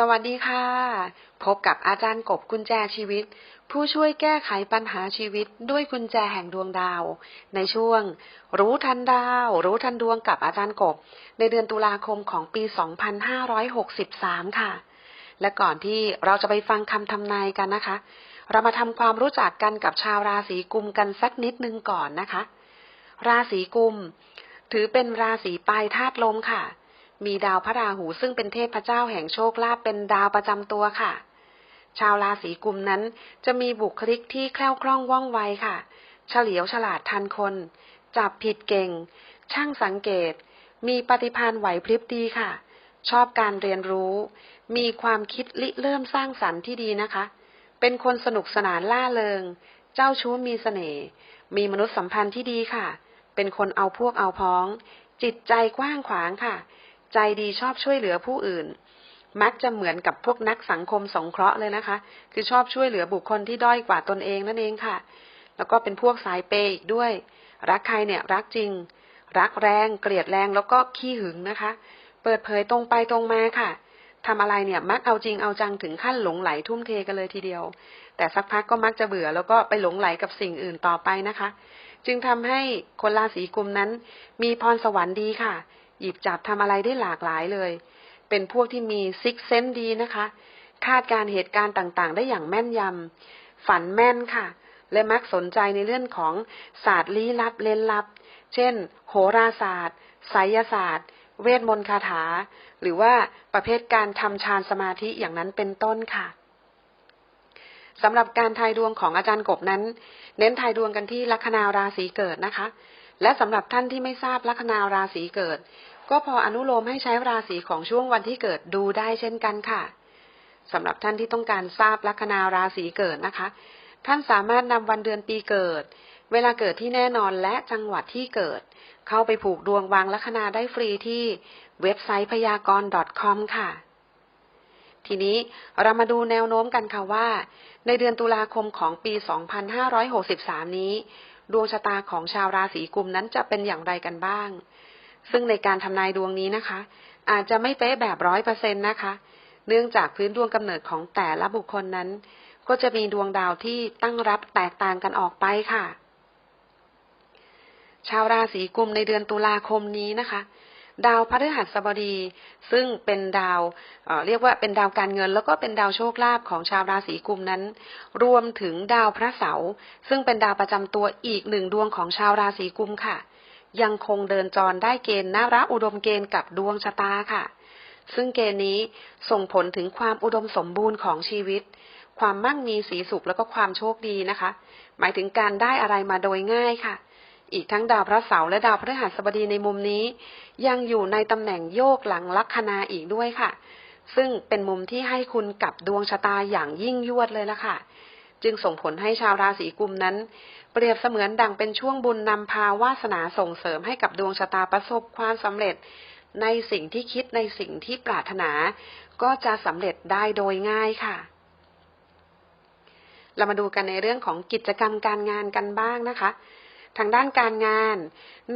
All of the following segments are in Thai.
สวัสดีค่ะ พบกับอาจารย์กบกุญแจชีวิต ผู้ช่วยแก้ไขปัญหาชีวิตด้วยกุญแจแห่งดวงดาว ในช่วง รู้ทันดาว รู้ทันดวงกับอาจารย์กบ ในเดือนตุลาคมของปี 2563 ค่ะ และก่อนที่เราจะไปฟังคำทำนายกันนะคะ เรามาทำความรู้จักกันกับชาวราศีกุมกันสักนิดนึงก่อนนะคะ ราศีกุม ถือเป็นราศีปลายธาตุลมค่ะ มีดาวพระราหูซึ่งเป็นเทพเจ้าแห่งโชคลาภเป็นดาวประจำตัวค่ะ ชาวราศีกุมนั้นจะมีบุคลิกที่แคล่วคล่องว่องไวค่ะ เฉลียวฉลาดทันคน จับผิดเก่ง ช่างสังเกต มีปฏิภาณไหวพริบดีค่ะ ชอบการเรียนรู้ มีความคิดริเริ่มสร้างสรรค์ที่ดีนะคะ เป็นคนสนุกสนานล่าเริง เจ้าชู้มีเสน่ห์ มีมนุษยสัมพันธ์ที่ดีค่ะ เป็นคนเอาพวกเอาพ้อง จิตใจกว้างขวางค่ะ ใจดีชอบช่วยเหลือผู้อื่น มักจะเหมือนกับพวกนักสังคมสงเคราะห์เลยนะคะ คือชอบช่วยเหลือบุคคลที่ด้อยกว่าตนเองนั่นเองค่ะ แล้วก็เป็นพวกสายเปย์อีกด้วย รักใครเนี่ยรักจริง รักแรง เกลียดแรงแล้วก็ขี้หึงนะคะ เปิดเผยตรงไปตรงมาค่ะทำอะไรเนี่ยมักเอาจริงเอาจังถึงขั้นหลงไหลทุ่มเทกันเลยทีเดียว แต่สักพักก็มักจะเบื่อแล้วก็ไปหลงไหลกับสิ่งอื่นต่อไปนะคะ จึงทำให้คนราศีกุมนั้นมีพรสวรรค์ดีค่ะ หยิบจับทำอะไรได้หลากหลายเลย เป็นพวกที่มีซิกเซนดีนะคะ คาดการเหตุการณ์ต่างๆ ได้อย่างแม่นยำ ฝันแม่นค่ะ และมักสนใจในเรื่องของศาสตร์ลี้ลับเล่นลับ เช่น โหราศาสตร์ไสยศาสตร์ เวทมนต์คาถา หรือว่าประเภทการทำฌานสมาธิอย่างนั้นเป็นต้นค่ะสำหรับการทายดวงของอาจารย์กบนั้น เน้นทายดวงกันที่ลัคนาราศีเกิดนะคะ และสำหรับท่านที่ไม่ทราบลัคนาราศีเกิด ก็พออนุโลมให้ใช้ราศีของช่วงวันที่เกิดดูได้เช่นกันค่ะสำหรับท่านที่ต้องการทราบลัคนาราศีเกิดนะคะ ท่านสามารถนำวันเดือนปีเกิด เวลาเกิดที่แน่นอนและจังหวัดที่เกิด เข้าไปผูกดวงวางลัคนาได้ฟรีที่เว็บไซต์พยากรณ์ .com ค่ะทีนี้เรามาดูแนวโน้มกันค่ะว่า ในเดือนตุลาคมของปี 2563 นี้ ดวงชะตาของชาวราศีกุมนั้นจะเป็นอย่างไรกันบ้าง ซึ่งในการทำนายดวงนี้นะคะ อาจจะไม่เป๊ะแบบร้อยเปอร์เซ็นต์นะคะ เนื่องจากพื้นดวงกำเนิดของแต่ละบุคคลนั้น ก็จะมีดวงดาวที่ตั้งรับแตกต่างกันออกไปค่ะ ชาวราศีกุมในเดือนตุลาคมนี้นะคะ ดาวพฤหัสบดี ซึ่งเป็นดาวเเรียกว่าเป็นดาวการเงิน แล้วก็เป็นดาวโชคลาภของชาวราศีกุมนั้น รวมถึงดาวพระเสาร์ซึ่งเป็นดาวประจำตัวอีกหนึ่งดวงของชาวราศีกุมค่ะ ยังคงเดินจรได้เกณฑ์นาระอุดมเกณฑ์กับดวงชะตาค่ะ ซึ่งเกณฑ์นี้ส่งผลถึงความอุดมสมบูรณ์ของชีวิต ความมั่งมีสีสุขแล้วก็ความโชคดีนะคะ หมายถึงการได้อะไรมาโดยง่ายค่ะ อีกทั้งดาวพระเสาร์และดาวพฤหัสบดีในมุมนี้ ยังอยู่ในตำแหน่งโยกหลังลัคนาอีกด้วยค่ะ ซึ่งเป็นมุมที่ให้คุณกับดวงชะตาอย่างยิ่งยวดเลยละค่ะ จึงส่งผลให้ชาวราศีกุมนั้น เปรียบเสมือนดังเป็นช่วงบุญนำพาวาสนาส่งเสริมให้กับดวงชะตาประสบความสำเร็จ ในสิ่งที่คิดในสิ่งที่ปรารถนา ก็จะสำเร็จได้โดยง่ายค่ะเรามาดูกันในเรื่องของกิจกรรมการงานกันบ้างนะคะ ทางด้านการงาน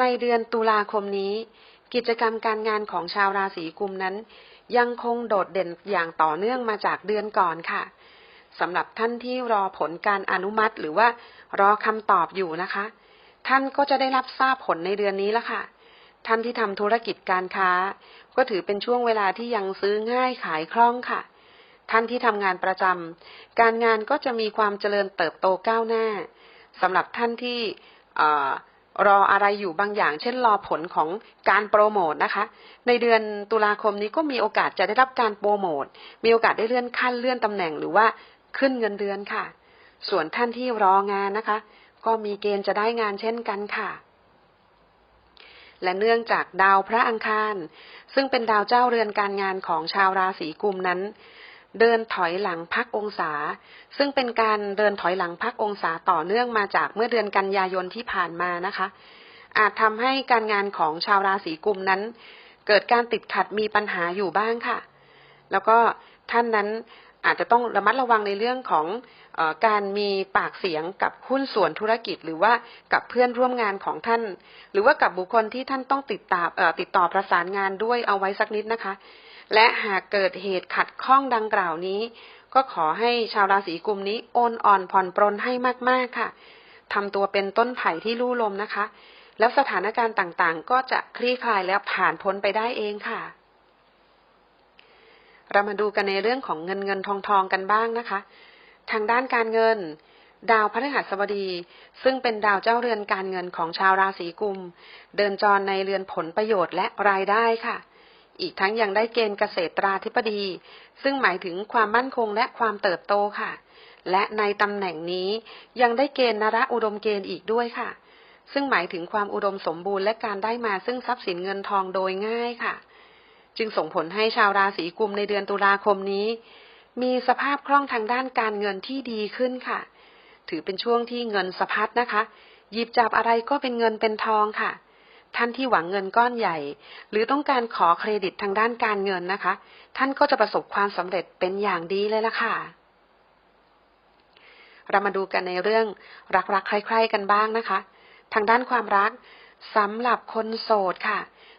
ในเดือนตุลาคมนี้ กิจกรรมการงานของชาวราศีกุมนั้น ยังคงโดดเด่นอย่างต่อเนื่องมาจากเดือนก่อนค่ะสำหรับท่านที่รอผลการอนุมัติหรือว่ารอคำตอบอยู่นะคะ ท่านก็จะได้รับทราบผลในเดือนนี้แล้วค่ะ ท่านที่ทำธุรกิจการค้า ก็ถือเป็นช่วงเวลาที่ยังซื้อง่ายขายคล่องค่ะ ท่านที่ทำงานประจำการงานก็จะมีความเจริญเติบโตก้าวหน้าสำหรับท่านที่ รออะไรอยู่บางอย่าง เช่นรอผลของการโปรโมทนะคะ ในเดือนตุลาคมนี้ก็มีโอกาสจะได้รับการโปรโมท มีโอกาสได้เลื่อนขั้นเลื่อนตำแหน่งหรือว่าขึ้นเงินเดือนค่ะ ส่วนท่านที่รองานนะคะ ก็มีเกณฑ์จะได้งานเช่นกันค่ะและเนื่องจากดาวพระอังคาร ซึ่งเป็นดาวเจ้าเรือนการงานของชาวราศีกุมนั้น เดินถอยหลังพักองศา ซึ่งเป็นการเดินถอยหลังพักองศาต่อเนื่องมาจากเมื่อเดือนกันยายนที่ผ่านมานะคะ อาจทำให้การงานของชาวราศีกุมนั้น เกิดการติดขัดมีปัญหาอยู่บ้างค่ะ แล้วก็ท่านนั้นอาจจะต้องระมัดระวังในเรื่องของอการมีปากเสียงกับหุ้นส่วนธุรกิจ หรือว่ากับเพื่อนร่วมงานของท่าน หรือว่ากับบุคคลที่ท่านต้องติดตามติดต่อประสานงานด้วยเอาไว้สักนิดนะคะ และหากเกิดเหตุขัดข้องดังกล่าวนี้ ก็ขอให้ชาวราศีกุมนี้โอนอ่อนผ่อนปรนให้มาก ๆ ค่ะทำตัวเป็นต้นไผ่ที่ลู่ลมนะคะ แล้วสถานการณ์ต่างๆ ก็จะคลี่คลายแล้วผ่านพ้นไปได้เองค่ะ เรามาดูกันในเรื่องของเงินเงินทองทองกันบ้างนะคะ ทางด้านการเงิน ดาวพฤหัสบดี ซึ่งเป็นดาวเจ้าเรือนการเงินของชาวราศีกุม เดินจรในเรือนผลประโยชน์และรายได้ค่ะ อีกทั้งยังได้เกณฑ์เกษตราธิบดี ซึ่งหมายถึงความมั่นคงและความเติบโตค่ะ และในตำแหน่งนี้ยังได้เกณฑ์นระอุดมเกณฑ์อีกด้วยค่ะ ซึ่งหมายถึงความอุดมสมบูรณ์และการได้มาซึ่งทรัพย์สินเงินทองโดยง่ายค่ะ จึงส่งผลให้ชาวราศีกุมในเดือนตุลาคมนี้ มีสภาพคล่องทางด้านการเงินที่ดีขึ้นค่ะ ถือเป็นช่วงที่เงินสะพัดนะคะ หยิบจับอะไรก็เป็นเงินเป็นทองค่ะ ท่านที่หวังเงินก้อนใหญ่ หรือต้องการขอเครดิตทางด้านการเงินนะคะ ท่านก็จะประสบความสำเร็จเป็นอย่างดีเลยละค่ะ เรามาดูกันในเรื่องรักๆใคร่ๆกันบ้างนะคะ ทางด้านความรักสำหรับคนโสดค่ะ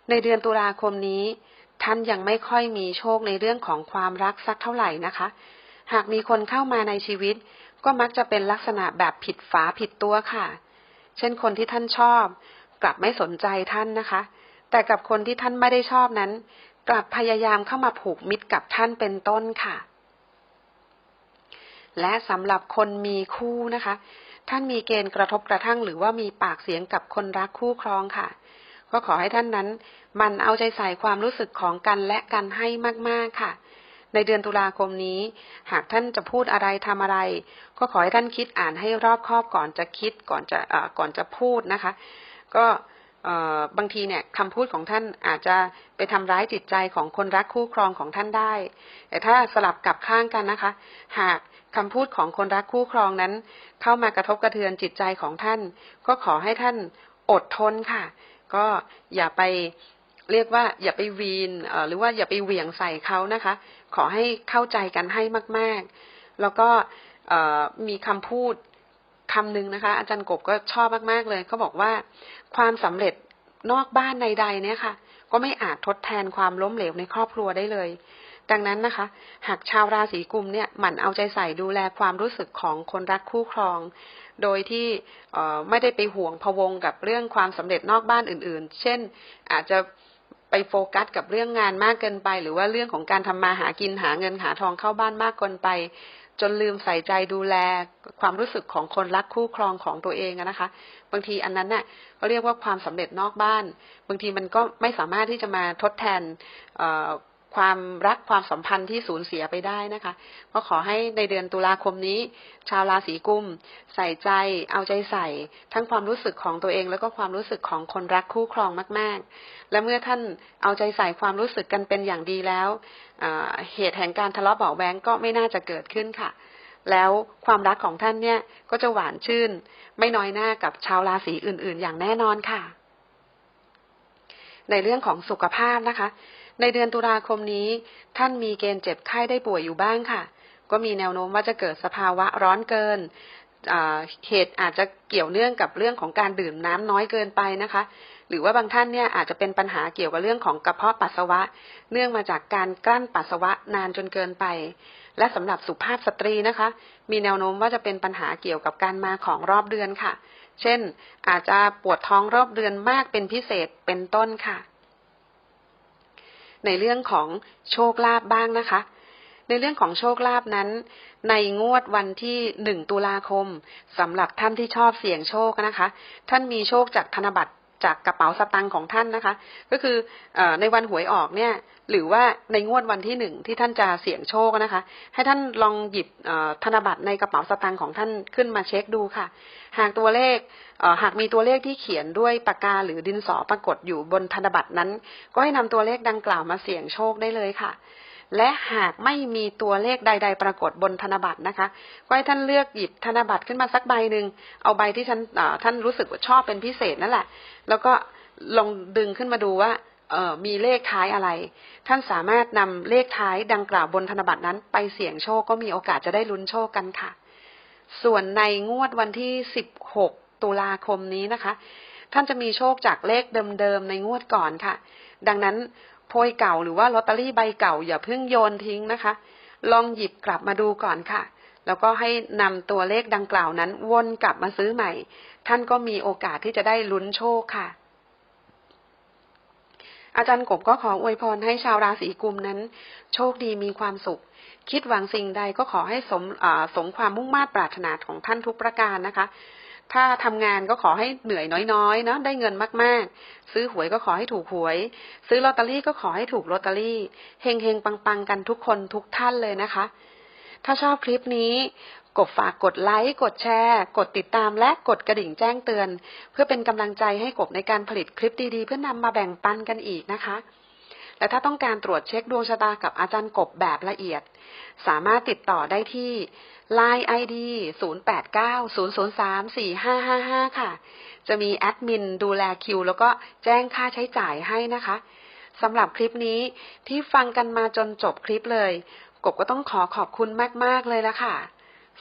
ในเดือนตุลาคมนี้ ท่านยังไม่ค่อยมีโชคในเรื่องของความรักสักเท่าไหร่นะคะ หากมีคนเข้ามาในชีวิต ก็มักจะเป็นลักษณะแบบผิดฝาผิดตัวค่ะ เช่นคนที่ท่านชอบ กลับไม่สนใจท่านนะคะ แต่กับคนที่ท่านไม่ได้ชอบนั้น กลับพยายามเข้ามาผูกมิตรกับท่านเป็นต้นค่ะ และสำหรับคนมีคู่นะคะ ท่านมีเกณฑ์กระทบกระทั่ง หรือว่ามีปากเสียงกับคนรักคู่ครองค่ะ ก็ขอให้ท่านนั้น มันเอาใจใส่ความรู้สึกของกันและกันให้มากๆค่ะในเดือนตุลาคมนี้ หากท่านจะพูดอะไรทำอะไร ก็ขอให้ท่านคิดอ่านให้รอบคอบก่อนจะคิดก่อนจะก่อนจะพูดนะคะ ก็บางทีเนี่ยคำพูดของท่านอาจจะไปทำร้ายจิตใจของคนรักคู่ครองของท่านได้ แต่ถ้าสลับกลับข้างกันนะคะ หากคำพูดของคนรักคู่ครองนั้น เข้ามากระทบกระเทือนจิตใจของท่าน ก็ขอให้ท่านอดทนค่ะ ก็อย่าไปเรียกว่าอย่าไปวีนหรือว่าอย่าไปเหวี่ยงใส่เขานะคะ ขอให้เข้าใจกันให้มาก ๆ แล้วก็มีคำพูด คำหนึ่งนะคะ อาจารย์กบก็ชอบมากๆเลยเขาบอกว่า ความสำเร็จนอกบ้านใดๆเนี่ยค่ะ ก็ไม่อาจทดแทนความล้มเหลวในครอบครัวได้เลย ดังนั้นนะคะ หากชาวราศีกุมเนี่ยหมั่นเอาใจใส่ดูแลความรู้สึกของคนรักคู่ครอง โดยที่ไม่ได้ไปห่วงพะวงกับเรื่องความสำเร็จนอกบ้านอื่น ๆ เช่น อาจจะไปโฟกัสกับเรื่องงานมากเกินไป หรือว่าเรื่องของการทำมาหากินหาเงินหาทองเข้าบ้านมากเกินไป จนลืมใส่ใจดูแลความรู้สึกของคนรักคู่ครองของตัวเองนะคะ บางทีอันนั้นน่ะก็เรียกว่าความสำเร็จนอกบ้าน บางทีมันก็ไม่สามารถที่จะมาทดแทน ความรักความสัมพันธ์ที่สูญเสียไปได้นะคะ ก็ขอให้ในเดือนตุลาคมนี้ ชาวราศีกุม ใส่ใจ เอาใจใส่ ทั้งความรู้สึกของตัวเอง แล้วก็ความรู้สึกของคนรักคู่ครองมาก ๆ และเมื่อท่านเอาใจใส่ความรู้สึกกันเป็นอย่างดีแล้วเหตุแห่งการทะเลาะเบาแวงก็ไม่น่าจะเกิดขึ้นค่ะ แล้วความรักของท่านเนี่ยก็จะหวานชื่น ไม่น้อยหน้ากับชาวราศีอื่น ๆ อย่างแน่นอนค่ะ ในเรื่องของสุขภาพนะคะ ในเดือนตุลาคมนี้ ท่านมีเกณฑ์เจ็บไข้ได้ป่วยอยู่บ้างค่ะ ก็มีแนวโน้มว่าจะเกิดสภาวะร้อนเกินเหตุอาจจะเกี่ยวเนื่องกับเรื่องของการดื่มน้ำน้อยเกินไปนะคะ หรือว่าบางท่านเนี่ยอาจจะเป็นปัญหาเกี่ยวกับเรื่องของกระเพาะปัสสาวะ เนื่องมาจากการกลั้นปัสสาวะนานจนเกินไป และสำหรับสุภาพสตรีนะคะ มีแนวโน้มว่าจะเป็นปัญหาเกี่ยวกับการมาของรอบเดือนค่ะ เช่น อาจจะปวดท้องรอบเดือนมากเป็นพิเศษเป็นต้นค่ะ ในเรื่องของโชคลาภบ้างนะคะ ในเรื่องของโชคลาภนั้น ในงวดวันที่หนึ่งตุลาคมสำหรับท่านที่ชอบเสี่ยงโชคนะคะ ท่านมีโชคจากธนบัตร จากกระเป๋าสตังค์ของท่านนะคะ ก็คืออในวันหวยออกเนี่ย หรือว่าในงวดวันที่หนึ่งที่ท่านจะเสี่ยงโชคนะคะ ให้ท่านลองหยิบธนบัตรในกระเป๋าสตางค์ของท่านขึ้นมาเช็คดูค่ะ หากตัวเลขเหากมีตัวเลขที่เขียนด้วยปากกาหรือดินสอปรากฏอยู่บนธนบัตรนั้น ก็ให้นำตัวเลขดังกล่าวมาเสี่ยงโชคได้เลยค่ะ และหากไม่มีตัวเลขใด ๆ ปรากฏบนธนบัตรนะคะ ก็ให้ท่านเลือกหยิบธนบัตรขึ้นมาสักใบหนึ่งเอาใบที่ท่านท่านรู้สึกว่าชอบเป็นพิเศษนั่นแหละ แล้วก็ลองดึงขึ้นมาดูว่ามีเลขท้ายอะไร ท่านสามารถนำเลขท้ายดังกล่าวบนธนบัตรนั้น ไปเสี่ยงโชคก็มีโอกาสจะได้ลุ้นโชคกันค่ะ ส่วนในงวดวันที่ 16 ตุลาคมนี้นะคะ ท่านจะมีโชคจากเลขเดิมๆในงวดก่อนค่ะ ดังนั้น โพยเก่าหรือว่าลอตเตอรี่ใบเก่าอย่าเพิ่งโยนทิ้งนะคะ ลองหยิบกลับมาดูก่อนค่ะ แล้วก็ให้นำตัวเลขดังกล่าวนั้นวนกลับมาซื้อใหม่ ท่านก็มีโอกาสที่จะได้ลุ้นโชคค่ะ อาจารย์กบก็ขออวยพรให้ชาวราศีกุมนั้น โชคดีมีความสุข คิดหวังสิ่งใดก็ขอให้สมสมความมุ่งมา่ปรารถนาของท่านทุกประการนะคะ ถ้าทำงานก็ขอให้เหนื่อยน้อยๆเนาะได้เงินมากๆ ซื้อหวยก็ขอให้ถูกหวย ซื้อลอตเตอรี่ก็ขอให้ถูกลอตเตอรี่เฮงเฮงๆปังๆกันทุกคนทุกท่านเลยนะคะ ถ้าชอบคลิปนี้กดฝากกดไลค์ กดแชร์ กดติดตามและกดกระดิ่งแจ้งเตือน เพื่อเป็นกำลังใจให้กบในการผลิตคลิปดีๆ เพื่อนำมาแบ่งปันกันอีกนะคะ และถ้าต้องการตรวจเช็คดวงชะตากับอาจารย์กบแบบละเอียด สามารถติดต่อได้ที่ Line ID 0890034555 ค่ะ จะมีแอดมินดูแลคิว แล้วก็แจ้งค่าใช้จ่ายให้นะคะสำหรับคลิปนี้ที่ฟังกันมาจนจบคลิปเลย กบก็ต้องขอขอบคุณมาก ๆ เลยละค่ะ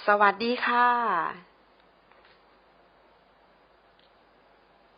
สวัสดีค่ะ